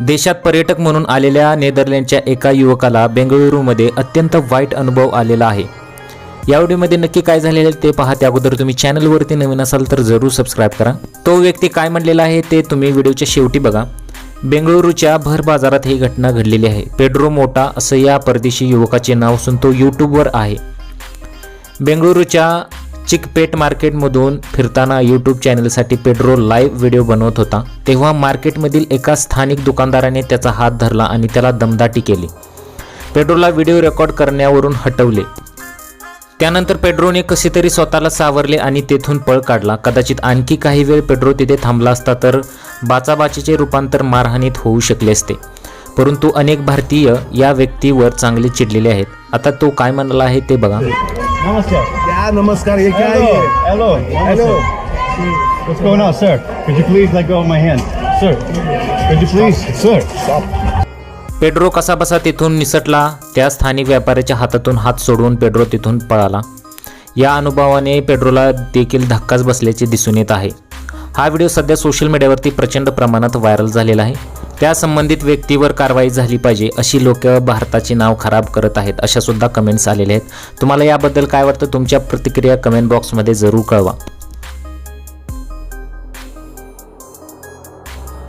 देशात पर्यटक म्हणून आलेल्या नेदरलँडच्या एका युवकाला बेंगळुरूमध्ये अत्यंत वाईट अनुभव आलेला आहे. या व्हिडिओमध्ये नक्की काय झालेलं आहे ते पहा त्या अगोदर तुम्ही चॅनलवरती नवीन असाल तर जरूर सबस्क्राईब करा. तो व्यक्ती काय म्हणलेला आहे ते तुम्ही व्हिडिओच्या शेवटी बघा. बेंगळुरूच्या भर बाजारात ही घटना घडलेली आहे. पेड्रो मोटा असं या परदेशी युवकाचे नाव असून तो यूट्यूबवर आहे. बेंगळुरूच्या चिकपेट मार्केटमधून फिरताना यूट्यूब चॅनलसाठी पेड्रो लाईव्ह व्हिडिओ बनवत होता. तेव्हा मार्केटमधील एका स्थानिक दुकानदाराने त्याचा हात धरला आणि त्याला दमदाटी केली. पेड्रोला व्हिडिओ रेकॉर्ड करण्यावरून हटवले. त्यानंतर पेड्रोने कसे तरी स्वतःला सावरले आणि तेथून पळ काढला. कदाचित आणखी काही वेळ पेड्रो तिथे थांबला असता तर बाचाबाचीचे रूपांतर मारहाणीत होऊ शकले असते. परंतु अनेक भारतीय या व्यक्तीवर चांगले चिडलेले आहेत. आता तो काय म्हणाला आहे ते बघा. Namaskar. क्या नमस्कार ये क्या Hello. है Hello. Hello. What's going on, sir? Could you please let go of my hand? Sir. Could you please? Sir. Pedro कसाबसा तिथून निसटला त्या स्थानिक व्यापाऱ्याच्या हातातून हात सोडवून पेड्रो तिथून पळाला या अनुभवाने पेड्रोला देखील धक्काच बसल्याचे दिसून येत आहे हा व्हिडिओ सध्या सोशल मीडियावरती प्रचंड प्रमाणात व्हायरल झालेला आहे त्या संबंधित व्यक्तीवर कारवाई झाली पाहिजे अशी लोक भारताचे नाव खराब करत आहेत अशा सुद्धा कमेंट्स आलेल्या आहेत. तुम्हाला याबद्दल काय वाटतं? तुमच्या प्रतिक्रिया कमेंट बॉक्समध्ये जरूर कळवा.